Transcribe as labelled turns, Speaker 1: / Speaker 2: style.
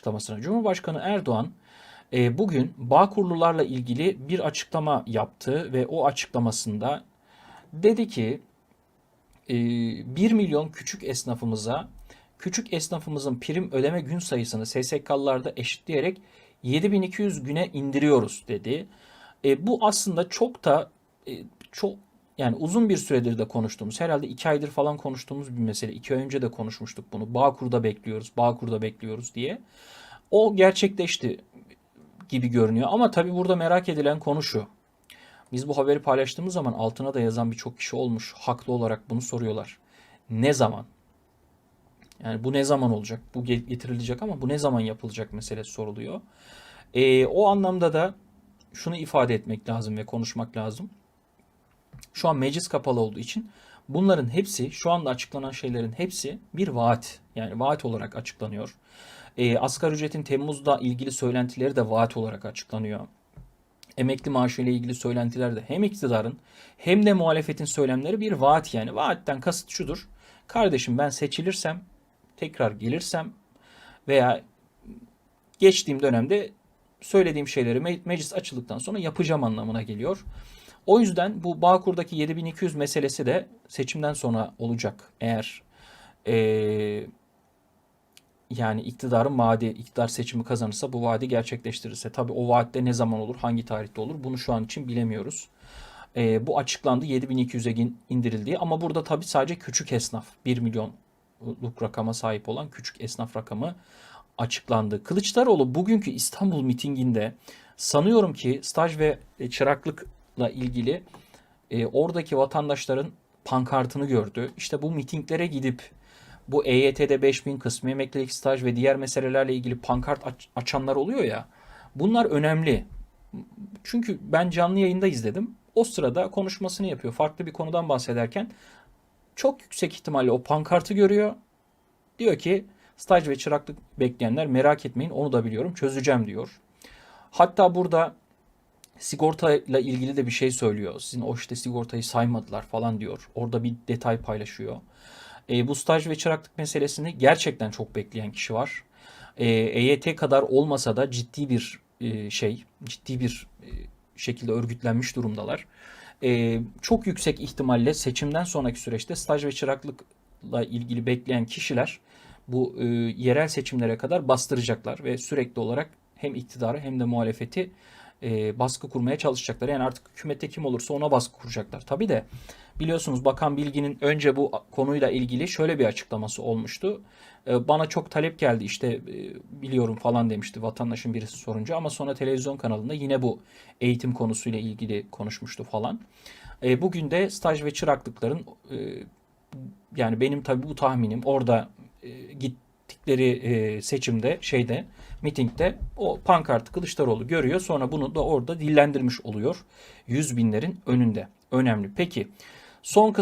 Speaker 1: açıklamasına. Cumhurbaşkanı Erdoğan e, bugün Bağkurlularla ilgili bir açıklama yaptı ve o açıklamasında dedi ki e, 1 milyon küçük esnafımıza küçük esnafımızın prim ödeme gün sayısını SSK'larda eşitleyerek 7200 güne indiriyoruz dedi. E, bu aslında çok da e, çok yani uzun bir süredir de konuştuğumuz herhalde iki aydır falan konuştuğumuz bir mesele. İki ay önce de konuşmuştuk bunu. Bağkur'da bekliyoruz, Bağkur'da bekliyoruz diye. O gerçekleşti gibi görünüyor. Ama tabii burada merak edilen konu şu. Biz bu haberi paylaştığımız zaman altına da yazan birçok kişi olmuş. Haklı olarak bunu soruyorlar. Ne zaman? Yani bu ne zaman olacak? Bu ge- getirilecek ama bu ne zaman yapılacak meselesi soruluyor. Ee, o anlamda da şunu ifade etmek lazım ve konuşmak lazım. Şu an meclis kapalı olduğu için bunların hepsi, şu anda açıklanan şeylerin hepsi bir vaat. Yani vaat olarak açıklanıyor. Ee, asgari ücretin Temmuz'da ilgili söylentileri de vaat olarak açıklanıyor. Emekli maaşı ile ilgili söylentiler de hem iktidarın hem de muhalefetin söylemleri bir vaat yani. Vaatten kasıt şudur. Kardeşim ben seçilirsem, tekrar gelirsem veya geçtiğim dönemde söylediğim şeyleri me- meclis açıldıktan sonra yapacağım anlamına geliyor. O yüzden bu Bağkur'daki 7200 meselesi de seçimden sonra olacak. Eğer eee, yani iktidarın vaadi, iktidar seçimi kazanırsa bu vaadi gerçekleştirirse. Tabii o vaatte ne zaman olur, hangi tarihte olur bunu şu an için bilemiyoruz. Eee, bu açıklandı 7200'e in- indirildiği ama burada tabii sadece küçük esnaf 1 milyonluk rakama sahip olan küçük esnaf rakamı açıklandı. Kılıçdaroğlu bugünkü İstanbul mitinginde sanıyorum ki staj ve e, çıraklıkla ilgili e, oradaki vatandaşların pankartını gördü. İşte bu mitinglere gidip bu EYT'de 5000 kısmı emeklilik staj ve diğer meselelerle ilgili pankart aç- açanlar oluyor ya. Bunlar önemli. Çünkü ben canlı yayında izledim. O sırada konuşmasını yapıyor. Farklı bir konudan bahsederken çok yüksek ihtimalle o pankartı görüyor. Diyor ki staj ve çıraklık bekleyenler merak etmeyin onu da biliyorum çözeceğim diyor. Hatta burada sigortayla ilgili de bir şey söylüyor. Sizin o işte sigortayı saymadılar falan diyor. Orada bir detay paylaşıyor. E, bu staj ve çıraklık meselesini gerçekten çok bekleyen kişi var. E, EYT kadar olmasa da ciddi bir e, şey, ciddi bir e, şekilde örgütlenmiş durumdalar. E, çok yüksek ihtimalle seçimden sonraki süreçte staj ve çıraklıkla ilgili bekleyen kişiler bu e, yerel seçimlere kadar bastıracaklar ve sürekli olarak hem iktidarı hem de muhalefeti e, baskı kurmaya çalışacaklar. Yani artık hükümette kim olursa ona baskı kuracaklar. Tabii de biliyorsunuz Bakan Bilgin'in önce bu konuyla ilgili şöyle bir açıklaması olmuştu. E, bana çok talep geldi işte e, biliyorum falan demişti vatandaşın birisi sorunca ama sonra televizyon kanalında yine bu eğitim konusuyla ilgili konuşmuştu falan. E, bugün de staj ve çıraklıkların e, yani benim tabii bu tahminim orada e, gittikleri e, seçimde şeyde mitingde o pankartı Kılıçdaroğlu görüyor. Sonra bunu da orada dillendirmiş oluyor. Yüz binlerin önünde. Önemli. Peki son kısım